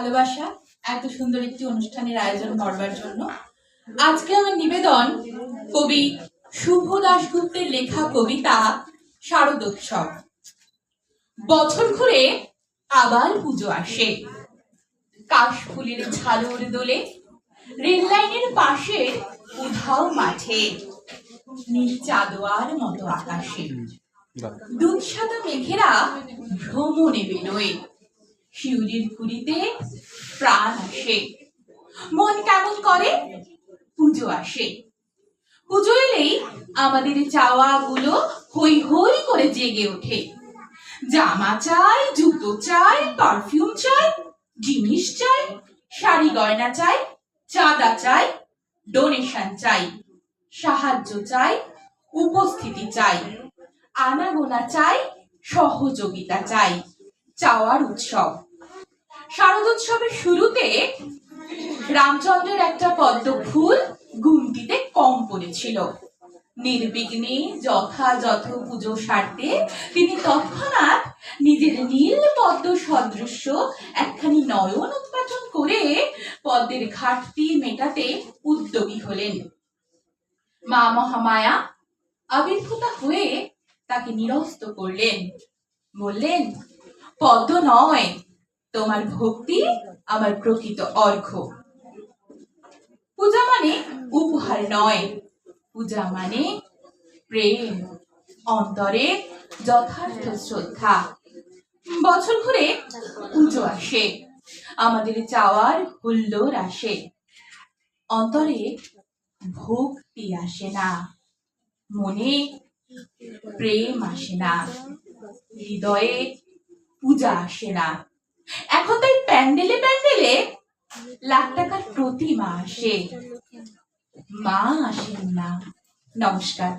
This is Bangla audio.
ভালোবাসা, এত সুন্দর একটি অনুষ্ঠানের আয়োজন করবার জন্য। আজকে আমার নিবেদন কবি শুভ দাশগুপ্তের লেখা কবিতা, শারদোৎসব। বছর ঘুরে আবার পুজো আসে। কাশফুলের ঝালর দোলে, রেল লাইনের পাশে উধাও মাঠে, নীল চাঁদোয়ার মতো আকাশে। দুধ সাদা মেঘেরা ভ্রমণে বেরোয় শিউরির পুরীতে প্রাণ আসে। মন কেমন করে? পুজো আসে। পুজো এলেই আমাদের চাওয়া গুলো হই হই করে জেগে ওঠে। জামা চাই, জুতো চাই, পারফিউম চাই, জিনিস চাই, শাড়ি গয়না চাই, চাঁদা চাই, ডোনেশন চাই, সাহায্য চাই, উপস্থিতি চাই, আনাগোনা চাই, সহযোগিতা চাই। চাওয়ার উৎসব। শারদোৎসবের শুরুতে রামচন্দ্রের একটা পদ্ম ফুল গুমটিতে কম পড়েছিল। নির্বিঘ্নে যথাযথ পুজো সারতে তিনি তৎক্ষণাৎ নিজের নীল পদ্ম সদৃশ্য একখানি নয়ন উৎপাদন করে পদ্মের ঘাটতি মেটাতে উদ্যোগী হলেন। মা মহামায়া আবির্ভূতা হয়ে তাকে নিরস্ত করলেন। বললেন পদ্ম নয়, তোমার ভক্তি আমার প্রকৃত অর্ঘ্য পূজা মানে উপহার নয়, পূজা মানে প্রেম, অন্তরে যথার্থ শ্রদ্ধা। বছর ঘুরে পুজো আসে, আমাদের চাওয়ার হুল্লোর আসে, অন্তরে ভক্তি আসে না, মনে প্রেম আসে না, হৃদয়ে পূজা আসে না। এখন তাই প্যান্ডেলে প্যান্ডেলে লাখ টাকার প্রতিমা আসে। মা আসেন না। নমস্কার।